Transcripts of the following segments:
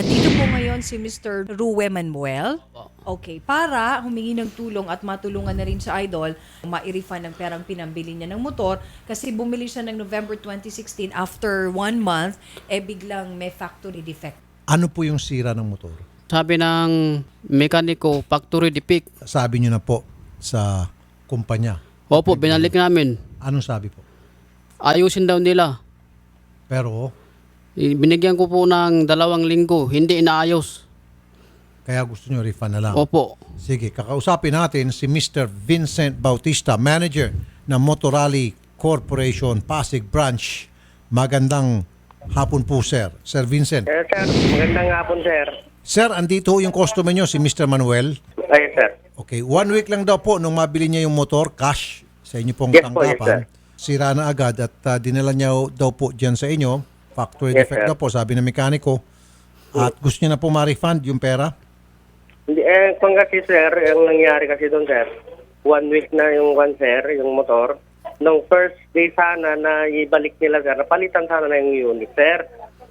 Andito po ngayon si Mr. Rue Manuel. Okay, para humingi ng tulong at matulungan na rin sa idol, ma-refund ang perang pinambili niya ng motor kasi bumili siya ng November 2016 after one month, eh biglang may factory defect. Ano po yung sira ng motor? Sabi ng mekaniko, factory defect. Sabi nyo na po sa kumpanya. Opo, binalik namin. Anong sabi po? Ayusin daw nila. Pero, Binigyan ko po ng dalawang linggo, hindi inaayos. kaya gusto nyo refund na lang. Opo. Sige, kakausapin natin si Mr. Vincent Bautista, manager ng Motorali Corporation Pasig Branch. Magandang hapon po, sir. Sir Vincent. Eh, sir, magandang hapon, sir. Sir, andito yung customer nyo, si Mr. Manuel. Ay, sir. Okay, one week lang daw po nung mabili niya yung motor, cash, sa inyo pong Yes po, yes, tanggapan. Sira na agad at uh, dinala niya daw po dyan sa inyo. Factory Yes, defect sir. daw po, sabi ng mekaniko. At gusto niya na po ma-refund yung pera. Hindi, eh, kung kasi, sir, ang nangyari kasi doon, sir, one week na yung one, sir, yung motor. Nung first day sana na ibalik nila, sir, napalitan sana na yung unit, sir.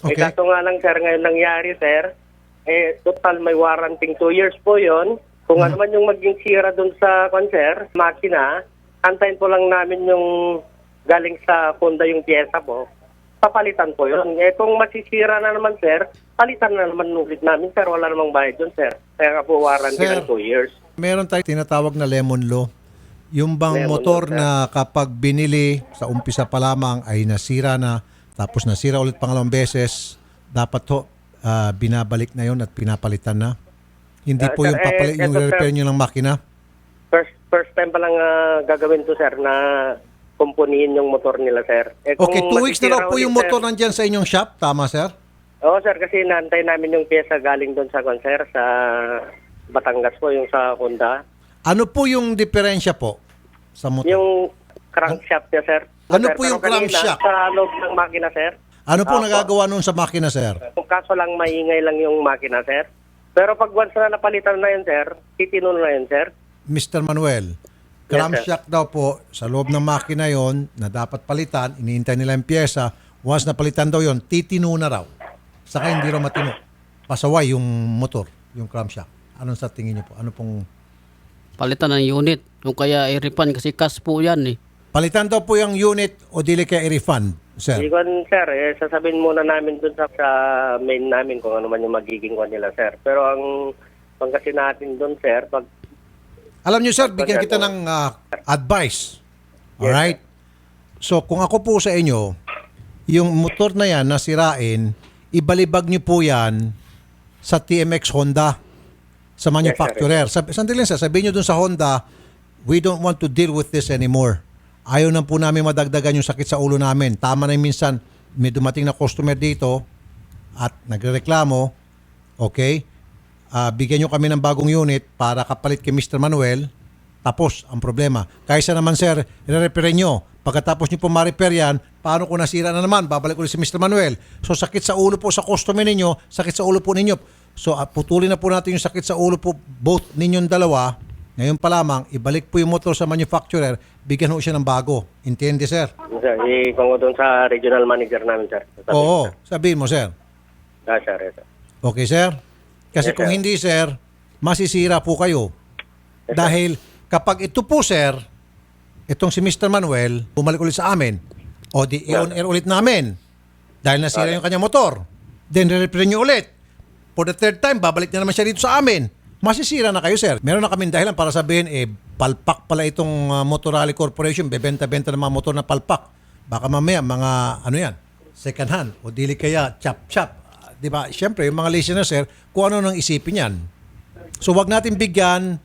Eh, Okay. kaso nga lang, sir, ngayon nangyari, sir, eh, total may warranting two years po yon. Kung ano man yung maging sira doon sa, kwan, sir, makina, antayin po lang namin yung galing sa Honda yung pyesa po. Papalitan po yun. Eh kung masisira na naman, sir, palitan na naman ulit namin, sir. Wala namang bayad yun, sir. Kaya nga po warranty Sir. ng two years. Meron tayong tinatawag na lemon law. Yung bang Lemon motor law, sir. na kapag binili sa umpisa pa lamang ay nasira na, tapos nasira ulit pangalawang beses, dapat to ah, binabalik na yon at pinapalitan na. Hindi Ah, po sir, yung, eh, yung eto, sir. repair nyo ng makina. First first time pa lang ah, gagawin to, sir, na kumpunihin yung motor nila, sir. Eh, kung Okay, two weeks na masisira daw po ulit, yung sir- motor nandyan sa inyong shop. Tama, sir? Oo, sir, kasi naantay namin yung pyesa galing doon sa, kwan, sir, sa Batangas po, yung sa Honda. Ano po yung diferensya po sa motor? Yung crankshaft niya, sir. Ano Sir, po pero yung kanina, crankshaft? Sa loob ng makina, sir. ano po Opo. nagagawa nun sa makina, sir? Kung kaso lang maingay lang yung makina, sir. Pero pag once na napalitan na yun, sir, titino na yun, sir. Mr. Manuel, Yes, crankshaft daw po sa loob ng makina yon na dapat palitan, iniintay nila yung pyesa. Once na palitan daw yon, titino na raw. Saka hindi raw matino. Pasaway yung motor, yung crankshaft. Anong sa tingin niyo po? Ano pong... Palitan ng unit. Yung kaya i-refund kasi cash po yan eh. Palitan daw po yung unit o dili kaya i-refund, sir? Ikon, sir, eh, sasabihin muna namin dun sa, sa main namin kung ano man yung magiging kwan nila, sir. Pero ang pang kasi natin dun, sir, pag Alam niyo sir, bigyan kita ng ah, advice. Alright? So kung ako po sa inyo, yung motor na yan nasirain, ibalibag niyo po yan sa TMX Honda sa manufacturer. Sab- sandali lang sir, sabihin niyo dun sa Honda, we don't want to deal with this anymore. Ayaw na po namin madagdagan yung sakit sa ulo namin. Tama na yung minsan, may dumating na customer dito at nagrereklamo, okay, Ah, bigyan nyo kami ng bagong unit para kapalit kay Mr. Manuel, tapos ang problema. Kaysa naman sir, i-repair nyo. Pagkatapos nyo po ma-repair yan, paano kung nasira na naman, babalik ulit si Mr. Manuel. So sakit sa ulo po sa customer ninyo, sakit sa ulo po ninyo. So ah, putulin na po natin yung sakit sa ulo po both ninyong dalawa. Ngayon pa lamang, ibalik po yung motor sa manufacturer, bigyan ho siya ng bago. Intindi sir? sir, ikon ko dun sa regional manager namin, sir. Sasabihin, Oo, sir. sabihin mo sir. Ah, sir, yes, sir. Okay, sir? Kasi Yes, kung sir. hindi, sir, masisira po kayo. Dahil kapag ito po, sir, itong si Mr. Manuel, bumalik ulit sa amin, o di i-on air ulit namin, dahil nasira yung kanyang motor, then re-repair nyo ulit. For the third time, babalik na naman siya dito sa amin. Masisira na kayo, sir. Meron na kaming dahilan para sabihin, eh, palpak pala itong uh, Motorali Corporation, bebenta-benta ng mga motor na palpak. Baka mamaya, mga, ano yan, second hand, o dili kaya, chap-chap. Di ba? Siyempre, yung mga listeners, sir, kung ano nang isipin yan. So, wag natin bigyan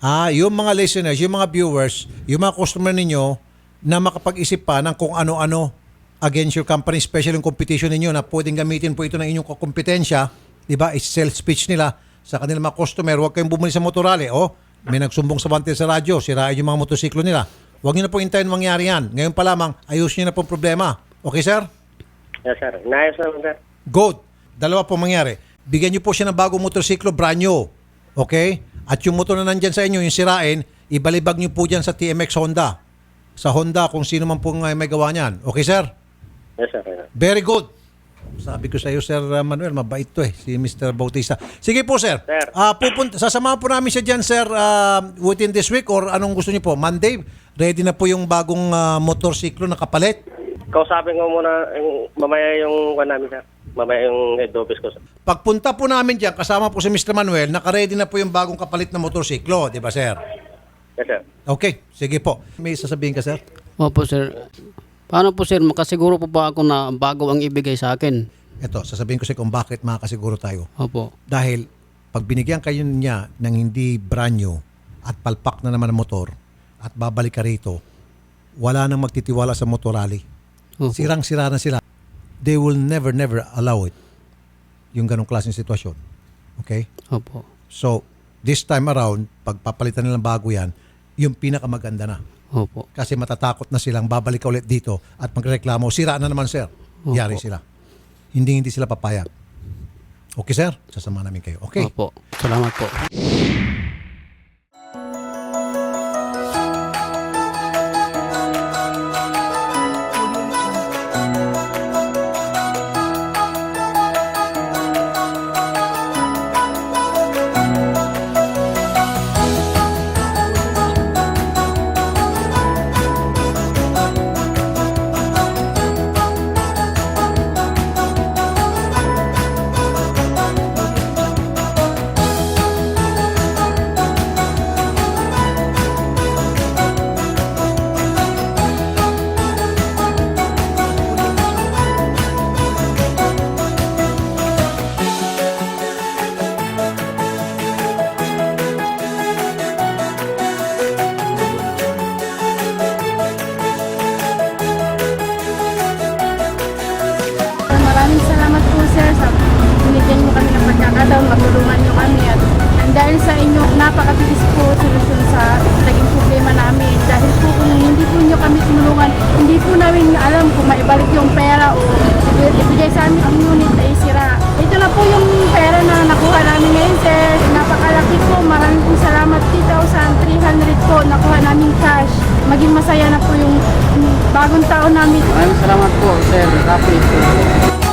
ah, yung mga listeners, yung mga viewers, yung mga customer ninyo na makapag-isip pa ng kung ano-ano against your company, especially yung competition ninyo na pwedeng gamitin po ito ng inyong kompetensya, di ba? Is sales speech nila sa kanilang mga customer. Huwag kayong bumili sa motorale. Oh, may nagsumbong sa bantil sa radyo, sirain yung mga motosiklo nila. Huwag nyo na po hintayin mangyari yan. Ngayon pa lamang, ayusin nyo na po problema. Okay, sir? Yes, sir. Inayos naman, sir. Good. Dalawa po mangyari. Bigyan niyo po siya ng bagong motorsiklo, brand new. Okay? At yung motor na nandyan sa inyo, yung sirain, ibalibag niyo po dyan sa TMX Honda. Sa Honda, kung sino man po may gawa niyan. Okay, sir? Yes, sir. Very good. Sabi ko sa iyo, Sir uh, Manuel, mabait to eh, si Mr. Bautista. Sige po, sir. Sir. Ah, pupunta, sasamahan po namin siya dyan, sir, ah, within this week or anong gusto niyo po? Monday, ready na po yung bagong ah, motorsiklo na kapalit. Kausapin ko muna yung, mamaya yung kwan namin, sir. Mamaya yung head office ko, sir. Pagpunta po namin dyan, kasama po si Mr. Manuel, naka-ready na po yung bagong kapalit na motorsiklo, di ba, sir? Yes, sir. Okay, sige po. May sasabihin ka, sir? Opo, sir. Paano po, sir? Makasiguro po ba ako na bago ang ibigay sa akin? Ito, sasabihin ko sa kung bakit makakasiguro tayo. Opo. Dahil pag binigyan kayo niya ng hindi brand new at palpak na naman ang motor at babalik ka rito, wala nang magtitiwala sa motor rally. Opo. Sirang-sira na sila. They will never, never allow it. Yung ganong klaseng sitwasyon. Okay? Opo. So, this time around, pag papalitan nilang bago yan, yung pinakamaganda na. Opo. Kasi matatakot na silang babalik ulit dito at magreklamo, sira na naman sir. Yari sila. Hindi hindi sila papayag. Okay sir? Sasama namin kayo. Okay? Opo. Salamat po. Sir sa binigyan mo kami ng pagkakataon, matulungan nyo kami at and dahil sa inyo, napakabilis po solusyon sa naging problema namin. Dahil po kung hindi po nyo kami tinulungan, hindi po namin alam kung maibalik yung pera o ibigay sa amin ang unit ay sira. Ito na po yung pera na nakuha namin ngayon sir. Napakalaki po, maraming po salamat 3,300 po nakuha namin cash. Maging masaya na po yung bagong taon namin. Maraming salamat po, sir. Rapi.